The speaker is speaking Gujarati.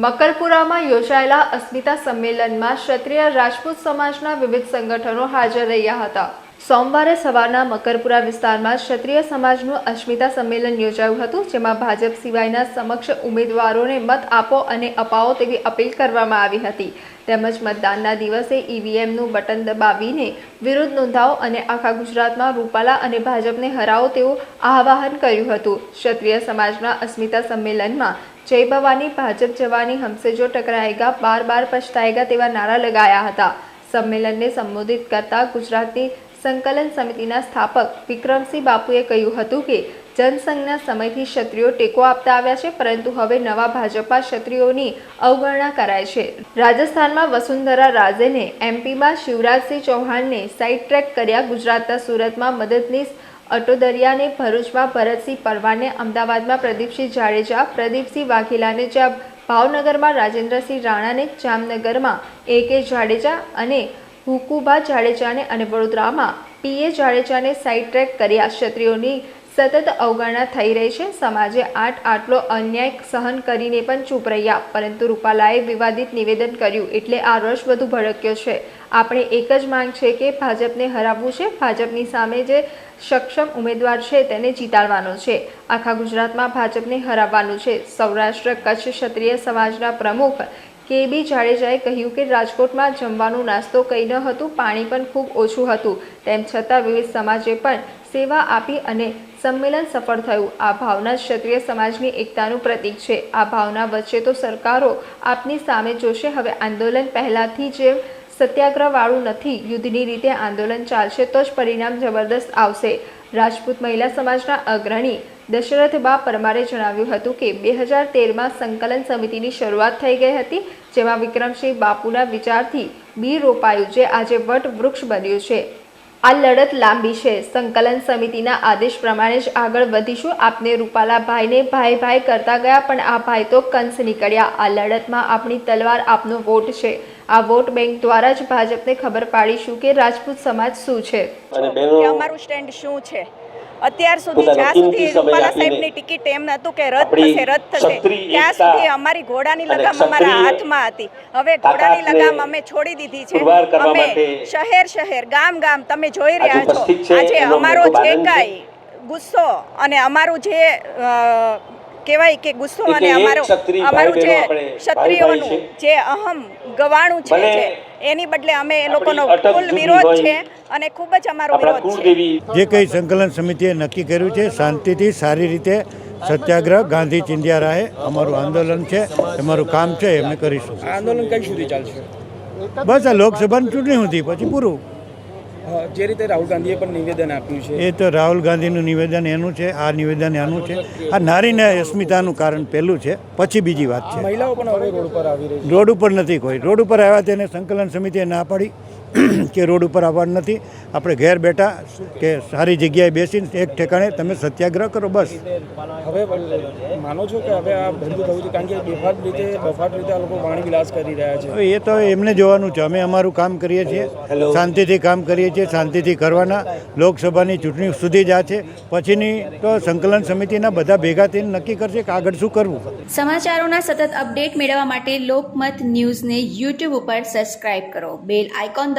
મકરપુરામાં યોજાયેલા અસ્મિતા સંમેલનમાં ક્ષત્રિય રાજપૂત સમાજના વિવિધ સંગઠનો હાજર રહ્યા હતા. સોમવારે સવારના મકરપુરા વિસ્તારમાં ક્ષત્રિય સમાજનું અસ્મિતા સંમેલન યોજાયું હતું, જેમાં ભાજપ સિવાયના સમક્ષ ઉમેદવારોને મત આપો અને અપાવો તેવી અપીલ કરવામાં આવી હતી. તેમજ મતદાનના દિવસે ઈવીએમનું બટન દબાવીને વિરોધ નોંધાવો અને આખા ગુજરાતમાં રૂપાલા અને ભાજપને હરાવો તેવું આહવાન કર્યું હતું. ક્ષત્રિય સમાજના અસ્મિતા સંમેલનમાં જય ભવાની, ભાજપ જવાની, હમસે જો ટકરાયેગા, બાર બાર પછતાયેગા તેવા નારા લગાયા હતા. સંમેલનને સંબોધિત કરતા ગુજરાતની સંકલન સમિતિના સ્થાપક વિક્રમસિંહ બાપુએ કહ્યું હતું કે, જનસંઘના સમયથી ક્ષત્રિયો ટેકો આપતા આવ્યા છે, પરંતુ હવે નવા ભાજપમાં ક્ષત્રિયોની અવગણના કરાય છે. રાજસ્થાનમાં વસુંધરા રાજેને એમપીમાં શિવરાજસિંહ ચૌહાણને સાઇડ ટ્રેક કર્યા ગુજરાતના સુરતમાં મદદનીશ અટોદરિયાને ભરૂચમાં ભરતસિંહ પરવાને અમદાવાદમાં પ્રદીપસિંહ જાડેજા, પ્રદીપસિંહ વાઘેલાને જ્યાં ભાવનગરમાં રાજેન્દ્રસિંહ રાણાને જામનગરમાં એ કે જાડેજા અને હુકુબા જાડેજાને અને વડોદરામાં પીએ જાડેજાને સાઇડ ટ્રેક કર્યા. ક્ષત્રિયોની સતત અવગણના થઈ રહી છે. સમાજે આઠ આટલો અન્યાય સહન કરીને પણ ચૂપ રહ્યા. પરંતુ રૂપાલાએ વિવાદિત નિવેદન કર્યું એટલે આ રોષ વધુ ભડક્યો છે. આપણે એક જ માંગ છે કે ભાજપને હરાવવું છે. ભાજપની સામે જે સક્ષમ ઉમેદવાર છે તેને જીતાડવાનો છે. આખા ગુજરાતમાં ભાજપને હરાવવાનું છે. સૌરાષ્ટ્ર કચ્છ ક્ષત્રિય સમાજના પ્રમુખ કે બી જાડેજાએ કહ્યું કે રાજકોટમાં જમવાનું નાસ્તો કંઈ ન હતું, પાણી પણ ખૂબ ઓછું હતું. તેમ છતાં વિવિધ સમાજે પણ સેવા આપી અને સંમેલન સફળ થયું. આ ભાવના ક્ષત્રિય સમાજની એકતાનું પ્રતીક છે. આ ભાવના વચ્ચે તો સરકારો આપની સામે જોશે. હવે આંદોલન પહેલાંથી જેમ સત્યાગ્રહવાળું નથી. યુદ્ધની રીતે આંદોલન ચાલશે તો જ પરિણામ જબરદસ્ત આવશે. રાજપૂત મહિલા સમાજના અગ્રણી દશરથબા પરમારે જણાવ્યું હતું કે બે હજાર તેરમાં સંકલન સમિતિની શરૂઆત થઈ ગઈ હતી જેમાં વિક્રમસિંહ બાપુના વિચારથી બી રોપાયું જે આજે વટ વૃક્ષ બન્યું છે. આ લડત લાંબી છે. સંકલન સમિતિના આદેશ પ્રમાણે જ આગળ વધીશું. આપને રૂપાલા ભાઈને ભાઈ ભાઈ કરતા ગયા પણ આ ભાઈ તો કંસ નીકળ્યા. આ લડતમાં આપણી તલવાર આપનો વોટ છે. આ વોટ બેંક દ્વારા જ ભાજપને ખબર પાડીશું કે રાજપૂત સમાજ શું છે. અને અમારું સ્ટેન્ડ શું છે? અત્યાર સુધી જ્યાં સુધી રૂપાલા સાહેબની ટિકિટ એમ નતું કે રદ થશે રદ થશે ત્યાં સુધી અમારી ઘોડાની લગામ અમારા હાથમાં હતી. હવે ઘોડાની લગામ અમે છોડી દીધી છે. અમે શહેર શહેર ગામ ગામ તમે જોઈ રહ્યા છો. આજે અમારો જે કાંઈ ગુસ્સો અને અમારું જે કહેવાય કે ગુસ્સો અને અમારો અમારું જે ક્ષત્રિયોનું જે અહમ ગવાણું છે એની બદલે અમે એ લોકોનો ફૂલ વિરોધ છે અને ખૂબ જ અમારો વિરોધ છે. જે કંઈ સંકલન સમિતિએ નક્કી કર્યું છે શાંતિથી સારી રીતે સત્યાગ્રહ ગાંધી ચિંધ્યા રાહે અમારું આંદોલન છે અમારું કામ છે અમે કરીશું. આંદોલન કઈ સુધી ચાલશે? બસ આ લોકસભાની ચૂંટણી હતી પછી પૂરું. જે રીતે રાહુલ ગાંધીએ પણ નિવેદન આપ્યું છે. એ તો રાહુલ ગાંધીનું નિવેદન એનું છે આ નિવેદન એનું છે. આ નારીને અસ્મિતાનું કારણ પહેલું છે પછી બીજી વાત છે. મહિલાઓ પણ હવે રોડ પર આવી રહી રોડ ઉપર નથી કોઈ. રોડ ઉપર આવ્યા તેને સંકલન સમિતિએ ના પાડી. કે રોડ ઉપર આવવાનું નથી. આપણે ઘેર બેઠા કે સારી જગ્યાએ બેસીને એક ઠેકાણે તમે સત્યાગ્રહ કરો બસ. હવે માનો છો કે હવે આ બંધ થવું છે? કારણ કે બેફાટ રીતે બફાટ રીતે આ લોકો વાણી વિલાસ કરી રહ્યા છે. એ તો એમને જોવાનું છે. અમે અમારું કામ કરીએ છીએ. શાંતિથી કામ કરીએ છીએ શાંતિથી કરવાના. લોકસભાની ચૂંટણી સુધી જ આ છે. પછીની તો સંકલન સમિતિના બધા ભેગા થઈને નક્કી કરશે કે આગળ શું કરવું. સમાચારોના સતત અપડેટ મેળવવા માટે લોકમત ન્યૂઝને યુટ્યુબ ઉપર સબસ્ક્રાઇબ કરો. Bell icon